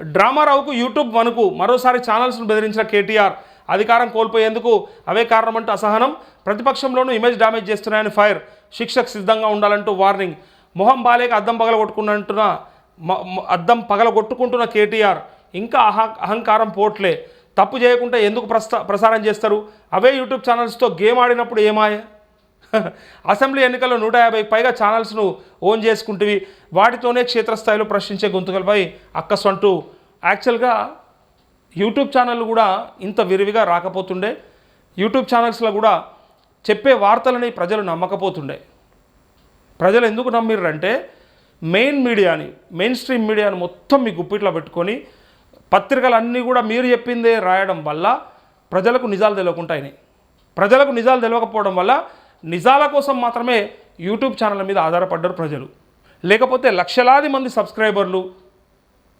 డ్రామారావుకు YouTube వణుకు. మరోసారి ఛానల్స్ను బెదిరించిన కేటీఆర్. అధికారం కోల్పోయేందుకు అవే కారణమంటూ అసహనం. ప్రతిపక్షంలోనూ ఇమేజ్ డ్యామేజ్ చేస్తున్నాయని ఫైర్ శిక్షకు సిద్ధంగా ఉండాలంటూ వార్నింగ్ మొహం బాలేక అద్దం పగల కొట్టుకున్నట్టున మ- అద్దం పగల కొట్టుకుంటున్న కేటీఆర్. ఇంకా అహ అహంకారం పోట్లే. తప్పు చేయకుండా ఎందుకు ప్రస్తా ప్రసారం చేస్తారు? అవే యూట్యూబ్ ఛానల్స్తో గేమ్ ఆడినప్పుడు ఏమాయ? అసెంబ్లీ ఎన్నికల్లో నూట యాభై పైగా ఛానల్స్ను ఓన్ చేసుకుంటువి. వాటితోనే క్షేత్రస్థాయిలో ప్రశ్నించే గొంతుకలపై అక్కసంటూ యాక్చువల్గా యూట్యూబ్ ఛానళ్ళు కూడా ఇంత విరివిగా రాకపోతుండే. యూట్యూబ్ ఛానల్స్లో కూడా చెప్పే వార్తలని ప్రజలు నమ్మకపోతుండే. ప్రజలు ఎందుకు నమ్మిర్రంటే మెయిన్ మీడియాని మెయిన్ స్ట్రీమ్ మీడియాని మొత్తం మీ గుప్పిట్లో పెట్టుకొని పత్రికలన్నీ కూడా మీరు చెప్పిందే రాయడం వల్ల ప్రజలకు నిజాలు తెలియకుండా అయినాయి ప్రజలకు నిజాలు తెలియకపోవడం వల్ల నిజాల కోసం మాత్రమే యూట్యూబ్ ఛానల్ మీద ఆధారపడ్డారు ప్రజలు. లేకపోతే లక్షలాది మంది సబ్స్క్రైబర్లు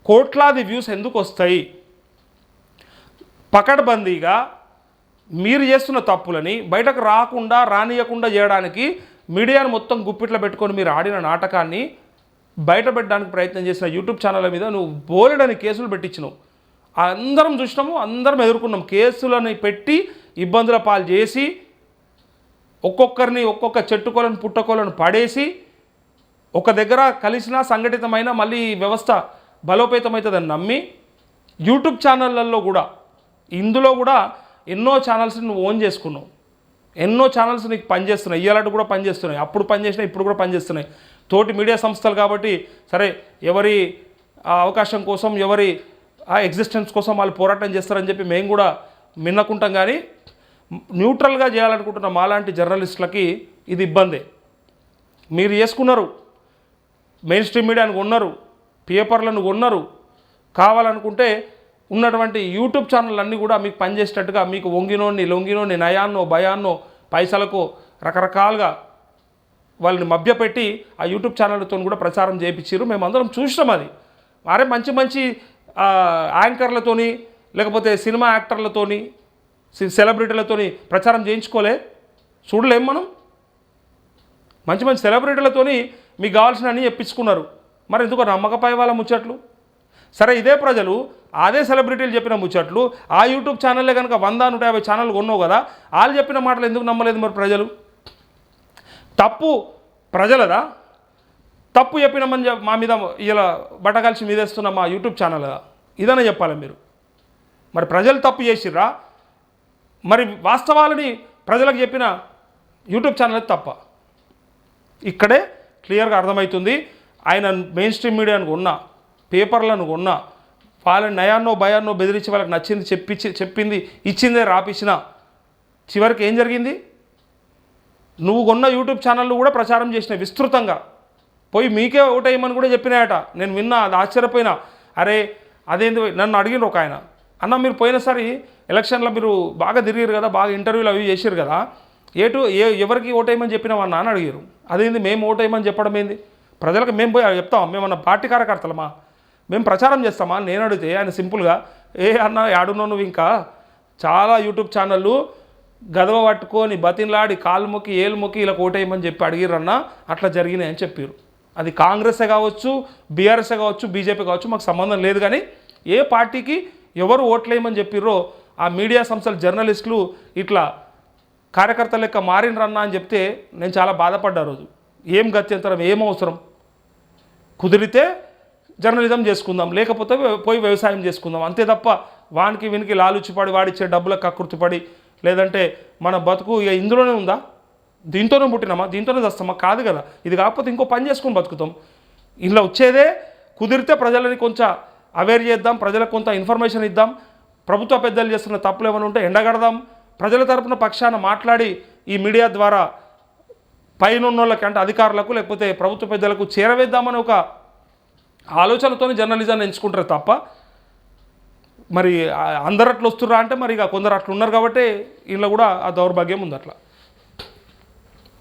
కోట్లాది వ్యూస్ ఎందుకు వస్తాయి? పకడ్బందీగా మీరు చేస్తున్న తప్పులని బయటకు రాకుండా రానియకుండా చేయడానికి మీడియాను మొత్తం గుప్పిట్లో పెట్టుకొని మీరు ఆడిన నాటకాన్ని బయట పెట్టడానికి ప్రయత్నం చేసిన యూట్యూబ్ ఛానల్ మీద నువ్వు బోలెడని కేసులు పెట్టించినావు. అందరం చూసినాము అందరం ఎదుర్కొన్నాం. కేసులని పెట్టి ఇబ్బందుల పాలు చేసి ఒక్కొక్కరిని ఒక్కొక్క చెట్టుకోలను పుట్టకోలను పడేసి ఒక దగ్గర కలిసినా సంఘటితమైన మళ్ళీ వ్యవస్థ బలోపేతమవుతుందని నమ్మి యూట్యూబ్ ఛానళ్ళల్లో కూడా ఇందులో కూడా ఎన్నో ఛానల్స్ నువ్వు ఓన్ చేసుకున్నావు. ఎన్నో ఛానల్స్ నీకు పనిచేస్తున్నాయి. ఇయ్యాలట్టు కూడా పనిచేస్తున్నాయి. అప్పుడు పనిచేసినాయి ఇప్పుడు కూడా పనిచేస్తున్నాయి. తోటి మీడియా సంస్థలు కాబట్టి సరే ఎవరి ఆ అవకాశం కోసం ఎవరి ఆ ఎగ్జిస్టెన్స్ కోసం వాళ్ళు పోరాటం చేస్తారని చెప్పి మేము కూడా మిన్నకుంటాం కానీ న్యూట్రల్గా చేయాలనుకుంటున్న మాలాంటి జర్నలిస్టులకి ఇది ఇబ్బందే. మీరు చేసుకున్నారు. మెయిన్ స్ట్రీమ్ మీడియాను కొన్నారు. పేపర్లను కొన్నారు. కావాలనుకుంటే ఉన్నటువంటి యూట్యూబ్ ఛానల్ అన్నీ కూడా మీకు పనిచేసేటట్టుగా మీకు వంగినోని లొంగినోని నయాన్నో భయాన్నో పైసలకు రకరకాలుగా వాళ్ళని మభ్యపెట్టి ఆ యూట్యూబ్ ఛానళ్ళతో కూడా ప్రచారం చేయించారు. మేమందరం చూసినాం అది. అరే మంచి మంచి యాంకర్లతోని లేకపోతే సినిమా యాక్టర్లతోని సెలబ్రిటీలతో సెలబ్రిటీలతోని ప్రచారం చేయించుకోలే? చూడలేం మనం? మంచి మంచి సెలబ్రిటీలతోని మీకు కావాల్సిన అన్నీ చెప్పించుకున్నారు. మరి ఎందుకు నమ్మకపై వాళ్ళ ముచ్చట్లు? సరే ఇదే ప్రజలు అదే సెలబ్రిటీలు చెప్పిన ముచ్చట్లు ఆ యూట్యూబ్ ఛానల్లే కనుక వంద నూట యాభై ఛానల్ కొన్నావు కదా వాళ్ళు చెప్పిన మాటలు ఎందుకు నమ్మలేదు మరి ప్రజలు? తప్పు ప్రజలదా? తప్పు చెప్పినామని చెప్- మా మీద ఇలా బట్టగలిసి మీదేస్తున్న మా యూట్యూబ్ ఛానల్ ఇదనే చెప్పాలి మీరు. మరి ప్రజలు తప్పు చేసిర్రా? మరి వాస్తవాలని ప్రజలకు చెప్పిన యూట్యూబ్ ఛానల్ తప్ప. ఇక్కడే క్లియర్గా అర్థమవుతుంది. ఆయన మెయిన్ స్ట్రీమ్ మీడియాను కొన్నా పేపర్లను ఉన్న వాళ్ళని నయాన్నో భయాన్నో బెదిరించి వాళ్ళకి నచ్చింది చెప్పించి చెప్పింది ఇచ్చిందే రాపిచ్చిన చివరికి ఏం జరిగింది? నువ్వు కొన్న యూట్యూబ్ ఛానళ్ళు కూడా ప్రచారం చేసిన విస్తృతంగా. పోయి మీకే ఓటేయమని కూడా చెప్పినాయట. నేను విన్నా అది ఆశ్చర్యపోయినా. అరే అదేంది నన్ను అడిగిన ఒక ఆయన. అన్న మీరు పోయినసారి ఎలక్షన్లో మీరు బాగా తిరిగారు కదా బాగా ఇంటర్వ్యూలు అవి చేశారు కదా ఏటు ఏ ఎవరికి ఓటేయమని చెప్పినామన్నా అని అడిగారు అదేంది మేము ఓటేయమని చెప్పడం ఏంది? ప్రజలకు మేము పోయి చెప్తాం మేమన్నా పార్టీ కార్యకర్తలమా? మేము ప్రచారం చేస్తామా? నేను అడిగితే ఆయన సింపుల్గా ఏ అన్న ఆడున్నావు నువ్వు ఇంకా? చాలా యూట్యూబ్ ఛానళ్ళు గదవ పట్టుకొని బతిన్లాడి కాలు మొక్కి ఏలు మొక్కి ఇలా ఓటేయమని చెప్పి అడిగిరన్నా అట్లా జరిగినాయని చెప్పారు అది కాంగ్రెసే కావచ్చు బీఆర్ఎస్ఏ కావచ్చు బీజేపీ కావచ్చు మాకు సంబంధం లేదు కానీ ఏ పార్టీకి ఎవరు ఓట్లేయమని చెప్పిర్రో ఆ మీడియా సంస్థల జర్నలిస్టులు ఇట్లా కార్యకర్త లెక్క మారినరన్నా అని చెప్తే నేను చాలా బాధపడ్డా రోజు. ఏం గత్యంతరం ఏం అవసరం? కుదిరితే జర్నలిజం చేసుకుందాం లేకపోతే పోయి వ్యవసాయం చేసుకుందాం. అంతే తప్ప వానికి వీనికి లాలుచిపడి వాడిచ్చే డబ్బులకు కక్కుర్తిపడి లేదంటే మన బతుకు ఇక ఇందులోనే ఉందా? దీంతోనే పుట్టినామా? దీంతోనే వస్తామా కాదు కదా. ఇది కాకపోతే ఇంకో పని చేసుకొని బతుకుతాం. ఇలా వచ్చేదే కుదిరితే ప్రజలని కొంచెం అవేర్ చేద్దాం ప్రజలకు కొంత ఇన్ఫర్మేషన్ ఇద్దాం. ప్రభుత్వ పెద్దలు చేస్తున్న తప్పులు ఏమైనా ఉంటే ఎండగడదాం. ప్రజల తరపున పక్షాన మాట్లాడి ఈ మీడియా ద్వారా పైన ఉన్నోళ్ళకి అంటే అధికారులకు లేకపోతే ప్రభుత్వ పెద్దలకు చేరవేద్దామని ఒక ఆలోచనతోనే జర్నలిజాన్ని ఎంచుకుంటారు తప్ప మరి అందరు అట్లా వస్తుర్రా అంటే మరి ఇక కొందరు అట్లా ఉన్నారు కాబట్టి వీళ్ళ కూడా ఆ దౌర్భాగ్యం ఉంది అట్లా.